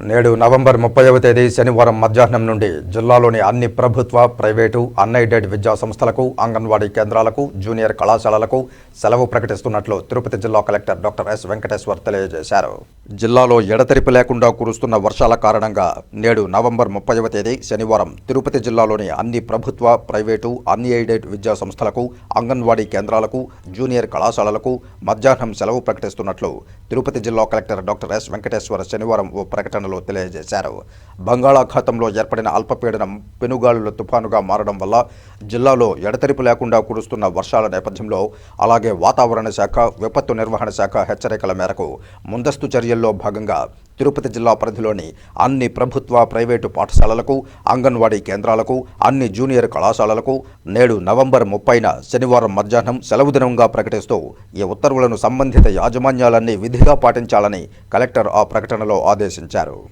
నేడు నవంబర్ ముప్పైవ తేదీ శనివారం మధ్యాహ్నం నుండి జిల్లాలోని అన్ని ప్రభుత్వ ప్రైవేటు అన్ఎయిడెడ్ విద్యా సంస్థలకు అంగన్వాడీ కేంద్రాలకు జూనియర్ కళాశాలలకు సెలవు ప్రకటిస్తున్నట్లు తిరుపతి జిల్లా కలెక్టర్ డాక్టర్ ఎస్ వెంకటేశ్వర్ తెలియజేశారు. జిల్లాలో ఎడతెరిపి లేకుండా కురుస్తున్న వర్షాల కారణంగా నేడు నవంబర్ ముప్పైవ తేదీ శనివారం తిరుపతి జిల్లాలోని అన్ని ప్రభుత్వ ప్రైవేటు అన్ని ఎయిడెడ్ విద్యా సంస్థలకు అంగన్వాడీ కేంద్రాలకు జూనియర్ కళాశాలలకు మధ్యాహ్నం సెలవు ప్రకటిస్తున్నట్లు తిరుపతి జిల్లా కలెక్టర్ డాక్టర్ ఎస్ వెంకటేశ్వర శనివారం ఓ ప్రకటనలో తెలియజేశారు. బంగాళాఖాతంలో ఏర్పడిన అల్పపీడనం పెనుగాలుల తుఫానుగా మారడం వల్ల జిల్లాలో ఎడతెరిపి లేకుండా కురుస్తున్న వర్షాల నేపథ్యంలో అలాగే వాతావరణ శాఖ విపత్తు నిర్వహణ శాఖ హెచ్చరికల మేరకు ముందస్తు చర్యలు చర్యల్లో భాగంగా తిరుపతి జిల్లా పరిధిలోని అన్ని ప్రభుత్వ ప్రైవేటు పాఠశాలలకు అంగన్వాడీ కేంద్రాలకు అన్ని జూనియర్ కళాశాలలకు నేడు నవంబర్ ముప్పైన శనివారం మధ్యాహ్నం సెలవు దినంగా ప్రకటిస్తూ ఈ ఉత్తర్వులను సంబంధిత యాజమాన్యాలన్నీ విధిగా పాటించాలని కలెక్టర్ ఆ ప్రకటనలో ఆదేశించారు.